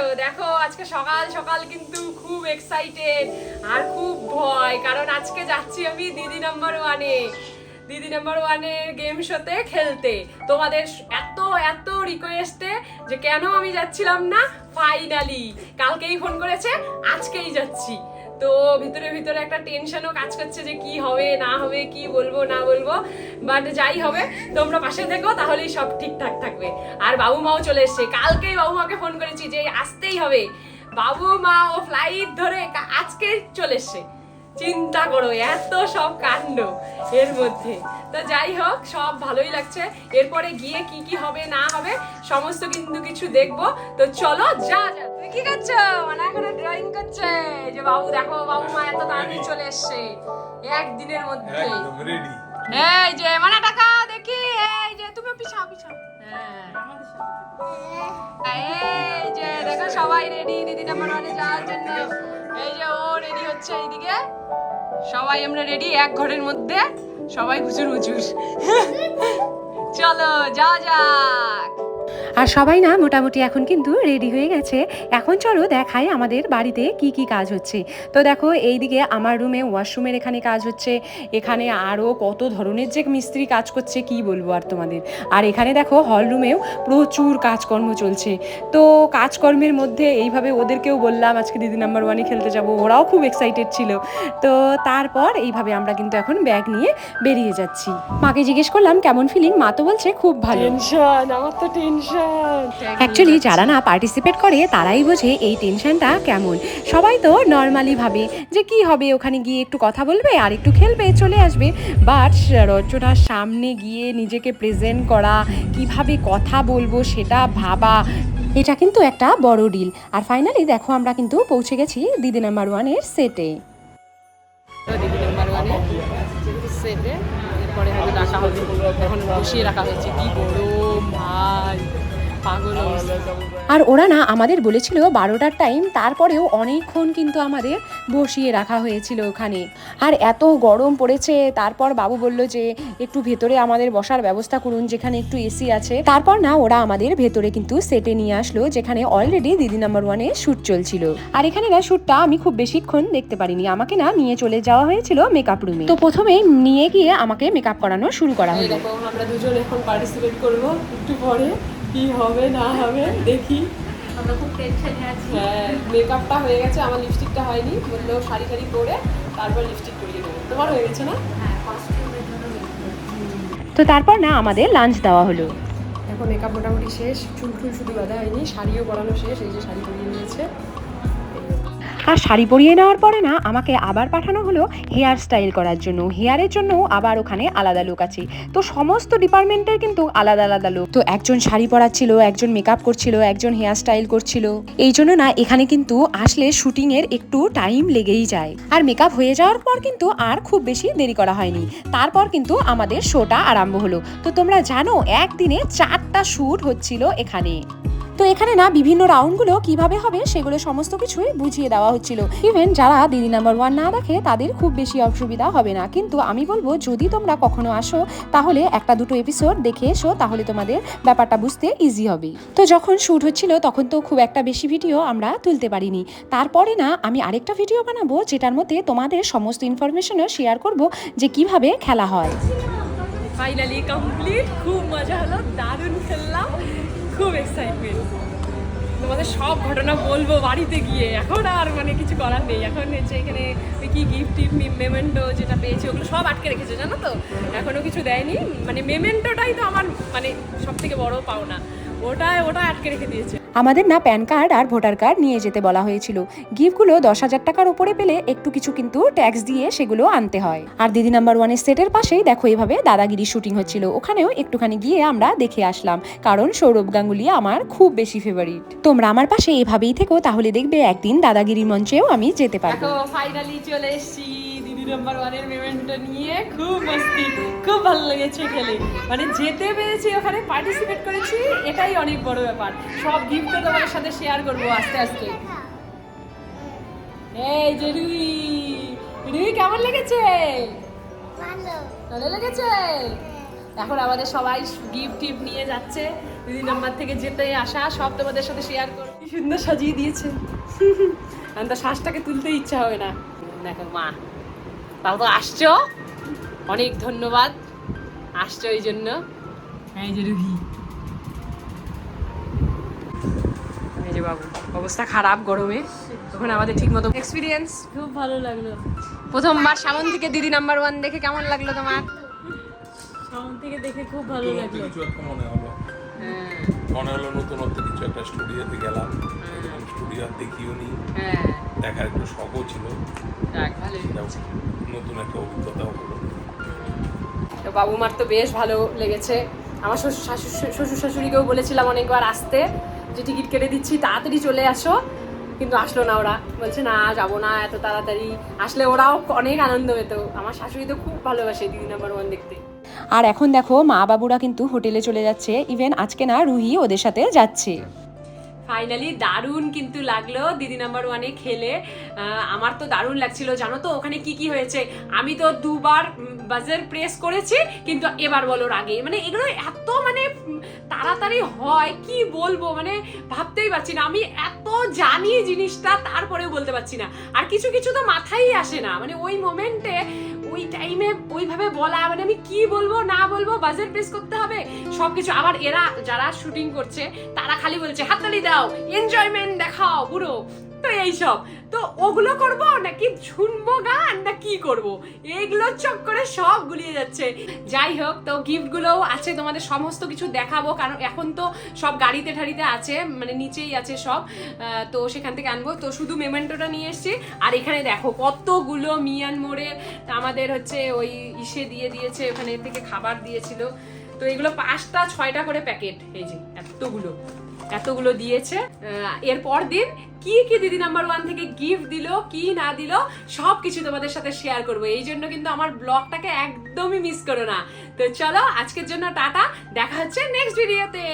আছো? দেখো, আজকে সকাল সকাল কিন্তু খুব এক্সাইটেড আর খুব ভয়, কারণ আজকে যাচ্ছি আমি দিদি নাম্বার ওয়ানে দিদি নাম্বার ওয়ানের গেম শোতে খেলতে। তোমাদের এত এত রিকোয়েস্টে যে কেন আমি যাচ্ছিলাম না? ফাইনালি কালকেই ফোন করেছে, আজকেই যাচ্ছি। তো ভিতরে ভিতরে একটা টেনশনও কাজ করছে যে কি হবে, না হবে, কি বলব, না বলব। বাট যাই হবে, তোমরা পাশে থেকো, তাহলেই সব ঠিকঠাক থাকবে। আর বাবু মাও চলে এসছে। কালকেই বাবু মাকে ফোন করেছি যে, আসতেই হবে। বাবু মা ও ফ্লাইট ধরে আজকে চলে এসছে। চিন্তা করো এত সব কাণ্ড এর মধ্যে। তো যাই হোক সব ভালোই লাগছে। এরপরে গিয়ে কি কি হবে না হবে সমস্ত কিন্তু কিছু দেখব। তো চলো যা যা। তুই কি করছ? মানে এখন ড্রয়িং করছে যে বাবু দেখো বাবু মা এত তাড়াতাড়ি চলে এসছে। একদিনের মধ্যে। একদম রেডি এই যে মানে টাকা দেখি। এই যে তুমি পিছাও পিছাও। হ্যাঁ। এই যে দেখো সবাই রেডি দিদি নাম্বার ওয়ানে যাওয়ার জন্য। এই যে হচ্ছে এইদিকে। সবাই আমরা রেডি এক ঘরের মধ্যে সবাই হুজুর হুজুর। চলো যা যাক। আর সবাই না মোটামুটি এখন কিন্তু রেডি হয়ে গেছে। এখন চলো দেখাই আমাদের বাড়িতে কি কি কাজ হচ্ছে। তো দেখো, এইদিকে আমার রুমে ওয়াশরুমের এখানে কাজ হচ্ছে। এখানে আরও কত ধরনের যে মিস্ত্রি কাজ করছে, কি বলব আর তোমাদের? আর এখানে দেখো হল রুমেও প্রচুর কাজকর্ম চলছে। তো কাজকর্মের মধ্যে এইভাবে ওদেরকেও বললাম, আজকে দিদি নাম্বার ওয়ানে খেলতে যাব। ওরাও খুব এক্সাইটেড ছিল। তো তারপর এইভাবে আমরা কিন্তু এখন ব্যাগ নিয়ে বেরিয়ে যাচ্ছি। মাকে জিজ্ঞেস করলাম, কেমন ফিলিং মা তো বলছে, খুব ভালো। টেনশন আমার তো টেনশন অ্যাকচুয়ালি যারা না পার্টিসিপেট করে তারাই বোঝে এই টেনশনটা কেমন। সবাই তো নর্মালি ভাবে যে কি হবে ওখানে গিয়ে একটু কথা বলবে আর একটু খেলবে চলে আসবে। বাট রজ্জটার সামনে গিয়ে নিজেকে প্রেজেন্ট করা কীভাবে কথা বলব সেটা ভাবা এটা কিন্তু একটা বড় ডিল আর ফাইনালি দেখো আমরা কিন্তু পৌঁছে গেছি দিদি নাম্বার ওয়ানের সেটে দিদি নাম্বার ওয়ানে সেটে এরপরে হয়তো ডাকা হবে এখন বসিয়ে রাখা হয়েছে কি গরম ভাই। আর ওরা না আমাদের বলেছিল বারোটার টাইম তারপরেও অনেকক্ষণ কিন্তু আমাদের বসিয়ে রাখা হয়েছিল ওখানে। আর এত গরম পড়েছে তারপর বাবু বলল যে একটু ভেতরে আমাদের বসার ব্যবস্থা করুন যেখানে একটু এসি আছে। তারপর না ওরা আমাদের ভেতরে কিন্তু সেটে নিয়ে আসলো যেখানে অলরেডি দিদি নাম্বার ওয়ানে শ্যুট চলছিল। আর এখানে না শ্যুটটা আমি খুব বেশিক্ষণ দেখতে পারিনি। আমাকে না নিয়ে চলে যাওয়া হয়েছিল মেকআপ রুমে তো প্রথমে নিয়ে গিয়ে আমাকে মেকআপ করানো শুরু করা হলো। আমরা দুজন এখন পার্টিসিপেট করব একটু পরে। কি হবে না হবে দেখি। আমরা খুব টেনশনে আছি। হ্যাঁ মেকআপটা হয়ে গেছে আমার লিপস্টিকটা হয়নি বলল শাড়ি টাড়ি পরে তারপর লিপস্টিক করিয়ে দেবো তোমার হয়ে গেছে না? হ্যাঁ তো তারপর না আমাদের লাঞ্চ দেওয়া হলো। এখন মেকআপ মোটামুটি শেষ চুল টুল শুধু বাঁধা হয়নি শাড়িও পরানো শেষ এই যে শাড়ি পরিয়ে নিয়েছে আর শাড়ি পরিয়ে নেওয়ার পরে না, আমাকে আবার পাঠানো হলো হেয়ার স্টাইল করার জন্য। হেয়ারের জন্য আবার ওখানে আলাদা লোক আছে। তো সমস্ত ডিপার্টমেন্টের কিন্তু আলাদা আলাদা লোক তো একজন শাড়ি পরাচ্ছিল, একজন মেকআপ করছিল, একজন হেয়ার স্টাইল করছিল। এই জন্য না, এখানে কিন্তু আসলে শুটিং এর একটু টাইম লেগেই যায়। আর মেকআপ হয়ে যাওয়ার পর কিন্তু আর খুব বেশি দেরি করা হয়নি। তারপর কিন্তু আমাদের শোটা আরম্ভ হলো। তো তোমরা জানো, একদিনে চারটা শ্যুট হচ্ছিল এখানে। তো এখানে না বিভিন্ন রাউন্ডগুলো কীভাবে হবে সেগুলো সমস্ত কিছুই বুঝিয়ে দেওয়া হচ্ছিল। ইভেন যারা দিদি নাম্বার ওয়ান না দেখে, তাদের খুব বেশি অসুবিধা হবে না। কিন্তু আমি বলব, যদি তোমরা কখনো আসো, তাহলে একটা দুটো এপিসোড দেখে এসো, তাহলে তোমাদের ব্যাপারটা বুঝতে ইজি হবে। তো যখন শ্যুট হচ্ছিল, তখন তো খুব একটা বেশি ভিডিও আমরা তুলতে পারিনি। তারপরে না, আমি আরেকটা ভিডিও বানাবো, যেটার মধ্যে তোমাদের সমস্ত ইনফরমেশনও শেয়ার করব, যে কীভাবে খেলা হয়। ফাইনালি কমপ্লিট খুব মজা হলো, দারুণ খেললাম। খুব এক্সাইটমেন্ট তোমাদের সব ঘটনা বলব বাড়িতে গিয়ে। এখন আর মানে কিছু করার নেই। এখন হচ্ছে এখানে কি গিফট টিফট মেমেন্টো যেটা পেয়েছি, ওগুলো সব আটকে রেখেছে, জানো তো? এখনও কিছু দেয়নি। মানে মেমেন্টোটাই তো আমার মানে সব থেকে বড় পাওনা। ওটাই ওটা আটকে রেখে দিয়েছে। আমাদের না প্যান কার্ড আর ভোটার কার্ড নিয়ে যেতে বলা হয়েছিল। গিফটগুলো দশ হাজার টাকার উপরে পেলে একটু কিছু কিন্তু ট্যাক্স দিয়ে সেগুলো আনতে হয়। আর দিদি নাম্বার ওয়ানের সেটের পাশেই দেখো এভাবে দাদাগিরি শুটিং হচ্ছিল। ওখানেও একটুখানি গিয়ে আমরা দেখে আসলাম কারণ সৌরভ গাঙ্গুলি আমার খুব বেশি ফেভারিট তোমরা আমার পাশে এভাবেই থেকো তাহলে দেখবে একদিন দাদাগিরির মঞ্চেও আমি যেতে পারব। ফাইনালি চলে এসেছি। নাম্বার ওয়ানের মেমেন্টো নিয়ে খুব মস্তি খুব ভালো লেগেছে খেলে। মানে যেতে পেরেছি ওখানে পার্টিসিপেট করেছি এটাই অনেক বড় ব্যাপার। সব গিফট তোমাদের সাথে শেয়ার করব আস্তে আস্তে। এই যে রুই রুই কেমন লেগেছে? ভালো। লেগেছে? এখন আমাদের সবাই গিফট টিফট নিয়ে যাচ্ছে। দিদি নাম্বার থেকে যেতে আসা সব তোমাদের সাথে শেয়ার করো কি সুন্দর সাজিয়ে দিয়েছে। আমি তো শ্বাসটাকে তুলতে ইচ্ছা হবে না। দেখো মা। তাও তো আসছো? অনেক ধন্যবাদ। আসছো এই জন্য। এই যে রুহি এই যে বাবু অবস্থা খারাপ গরমে। তখন আমাদের ঠিক মতো এক্সপিরিয়েন্স খুব ভালো লাগল। প্রথমবার সামন থেকে দিদি নাম্বার ওয়ান দেখে কেমন লাগল তোমার? সামন থেকে দেখে খুব ভালো লাগল। মনে হলো হ্যাঁ। মনে হলো নতুনত্ব কিছু একটা স্টুডিওতে গেলাম। স্টুডিও আর দেখিও নি। হ্যাঁ। দেখার একটু শখও ছিল। নতুন একটা অভিজ্ঞতাও হলো। তো বাবু মার তো বেশ ভালো লেগেছে। আমার শ্বশুর শাশুড়ি শ্বশুর শাশুড়িকেও বলেছিলাম অনেকবার আসতে যে টিকিট কেটে দিচ্ছি তাড়াতাড়ি চলে আসো। কিন্তু আসলো না ওরা। বলছে না যাব না এত তাড়াতাড়ি। আসলে ওরাও অনেক আনন্দ পেত। আমার শাশুড়ি তো খুব ভালোবাসে দিদি নাম্বার ওয়ান দেখতে। আর এখন দেখো মা বাবুরা কিন্তু হোটেলে চলে যাচ্ছে। ইভেন আজকে না রুহি ওদের সাথে যাচ্ছে। ফাইনালি দারুণ কিন্তু লাগল দিদি নাম্বার ওয়ানে খেলে। আমার তো দারুণ লাগছিল। জানো তো ওখানে কি কি হয়েছে? আমি তো দুবার বাজার প্রেস করেছি, কিন্তু এবার বলোর আগে মানে এগুলো এত মানে তাড়াতাড়ি হয়, কি বলব? মানে ভাবতেই পারছি না। আমি এত জানি জিনিসটা, তারপরেও বলতে পারছি না। আর কিছু কিছু তো মাথায় আসে না। মানে ওই মোমেন্টে ওই টাইমে ওইভাবে বলা মানে আমি কি বলব, না বলব বাজেট প্রেস করতে হবে সব কিছু আবার এরা যারা শুটিং করছে, তারা খালি বলছে, হাততালি দাও এনজয়মেন্ট দেখাও, পুরো। তো এইসব। তো ওগুলো করব নাকি শুনব গান? না কি করব? এইগুলো চক্করে সব গুলিয়ে যাচ্ছে। যাই হোক, তো গিফটগুলোও আছে, তোমাদের সমস্ত কিছু দেখাবো। কারণ এখন তো সব গাড়িতে ঠাড়িতে আছে মানে নিচেই আছে সব। তো সেখান থেকে আনব। তো শুধু মেমেন্টোটা নিয়ে এসেছি। আর এখানে দেখো, কতগুলো মিয়ান মোড়ের আমাদের হচ্ছে ওই ইসে দিয়ে দিয়েছে, ওখানে থেকে খাবার দিয়েছিল। তো এগুলো পাঁচটা, ছয়টা করে প্যাকেট। এই যে, এতগুলো। এতগুলো দিয়েছে। এর পর দিন কি কি দিদি নাম্বার ওয়ান থেকে গিফট দিল, কি না দিল সব কিছু তোমাদের সাথে শেয়ার করব। এই জন্য কিন্তু আমার ব্লগটাকে একদমই মিস করো না। তো চলো, আজকের জন্য টাটা, দেখা হচ্ছে নেক্সট ভিডিওতে